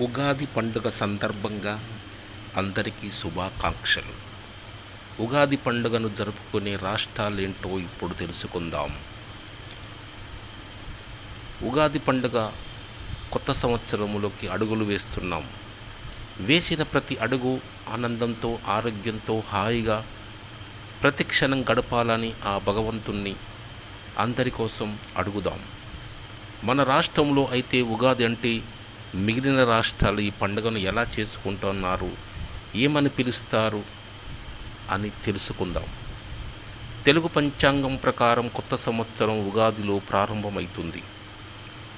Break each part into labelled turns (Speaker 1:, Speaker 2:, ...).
Speaker 1: ఉగాది పండుగ సందర్భంగా అందరికీ శుభాకాంక్షలు. ఉగాది పండుగను జరుపుకునే రాష్ట్రాలేంటో ఇప్పుడు తెలుసుకుందాం. ఉగాది పండుగ కొత్త సంవత్సరములోకి అడుగులు వేస్తున్నాం. వేసిన ప్రతి అడుగు ఆనందంతో ఆరోగ్యంతో హాయిగా ప్రతి క్షణం గడపాలని ఆ భగవంతుణ్ణి అందరి కోసం అడుగుదాం. మన రాష్ట్రంలో అయితే ఉగాది అంటే మిగిలిన రాష్ట్రాలు ఈ పండుగను ఎలా చేసుకుంటున్నారు? ఏమని పిలుస్తారు? అని తెలుసుకుందాం. తెలుగు పంచాంగం ప్రకారం కొత్త సంవత్సరం ఉగాదిలో ప్రారంభమవుతుంది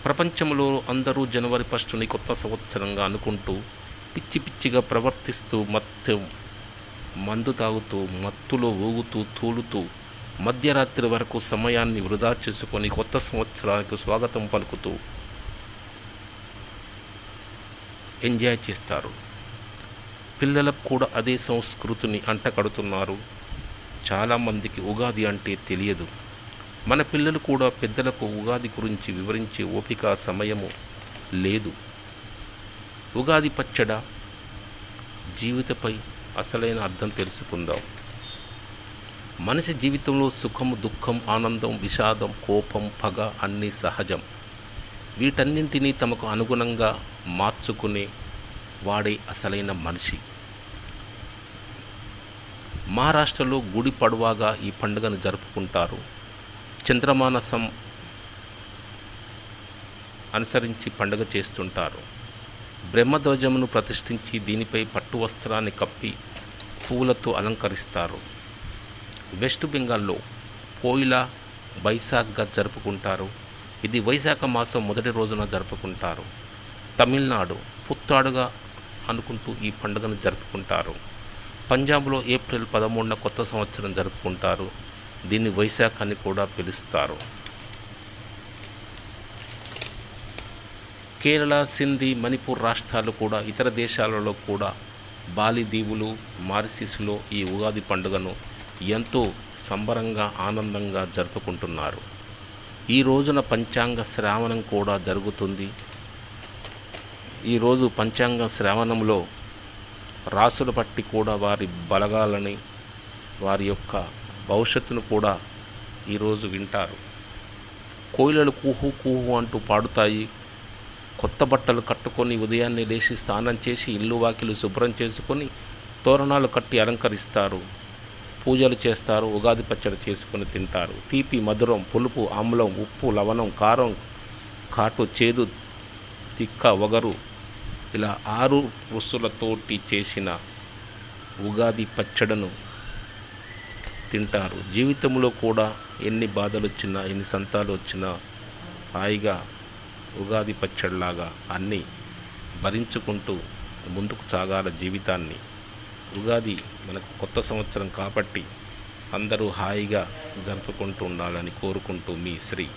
Speaker 1: ప్రపంచంలో అందరూ జనవరి ఫస్ట్ని కొత్త సంవత్సరంగా అనుకుంటూ పిచ్చి పిచ్చిగా ప్రవర్తిస్తూ మత్తు మందు తాగుతూ మత్తులో ఊగుతూ తూలుతూ మధ్యరాత్రి వరకు సమయాన్ని వృధా చేసుకొని కొత్త సంవత్సరానికి స్వాగతం పలుకుతూ ఎంజాయ్ చేస్తారు. పిల్లలకు కూడా అదే సంస్కృతిని అంటకడుతున్నారు చాలామందికి ఉగాది అంటే తెలియదు. మన పిల్లలు కూడా పెద్దలకు ఉగాది గురించి వివరించే ఓపిక సమయము లేదు. ఉగాది పచ్చడ? జీవితపై అసలైన అర్థం తెలుసుకుందాం. మనిషి జీవితంలో సుఖం దుఃఖం ఆనందం విషాదం కోపం పగ అన్నీ సహజం. వీటన్నింటినీ తమకు అనుగుణంగా మార్చుకునే వాడే అసలైన మనిషి. మహారాష్ట్రలో గుడి పడువాగా ఈ పండుగను జరుపుకుంటారు. చంద్రమానసం అనుసరించి పండుగ చేస్తుంటారు. బ్రహ్మధ్వజమును ప్రతిష్ఠించి దీనిపై పట్టు వస్త్రాన్ని కప్పి పువ్వులతో అలంకరిస్తారు. వెస్ట్ బెంగాల్లో పోయిలా బైశాఖ్గా జరుపుకుంటారు. ఇది వైశాఖ మాసం మొదటి రోజున జరుపుకుంటారు. తమిళనాడు పుత్తాడుగా అనుకుంటూ ఈ పండుగను జరుపుకుంటారు. పంజాబ్లో ఏప్రిల్ పదమూడున కొత్త సంవత్సరం జరుపుకుంటారు. దీన్ని వైశాఖ అని కూడా పిలుస్తారు. కేరళ సింధీ మణిపూర్ రాష్ట్రాలు కూడా ఇతర దేశాలలో కూడా బాలి దీవులు మారిసిస్లో ఈ ఉగాది పండుగను ఎంతో సంబరంగా ఆనందంగా జరుపుకుంటున్నారు. ఈ రోజున పంచాంగ శ్రావణం కూడా జరుగుతుంది. ఈరోజు పంచాంగ శ్రావణంలో రాసుల పట్టి కూడా వారి బలగాలని వారి యొక్క భవిష్యత్తును కూడా ఈరోజు వింటారు. కోయిలలు కూహు కూహు అంటూ పాడుతాయి. కొత్త బట్టలు కట్టుకొని ఉదయాన్నే లేచి స్నానం చేసి ఇల్లు వాకిలు శుభ్రం చేసుకొని తోరణాలు కట్టి అలంకరిస్తారు. పూజలు చేస్తారు ఉగాది పచ్చడి చేసుకొని తింటారు. తీపి మధురం పులుపు ఆమ్లం ఉప్పు లవణం కారం కాటు చేదు తిక్క వగరు ఇలా ఆరు రుసులతోటి చేసిన ఉగాది పచ్చడను తింటారు. జీవితంలో కూడా ఎన్ని బాధలు వచ్చినా ఎన్ని సంతాలు వచ్చినా హాయిగా ఉగాది పచ్చడిలాగా అన్నీ భరించుకుంటూ ముందుకు సాగాల జీవితాన్ని. ఉగాది మనకు కొత్త సంవత్సరం కాబట్టి అందరూ హాయిగా జరుపుకుంటూ ఉండాలని కోరుకుంటూ మీ శ్రీ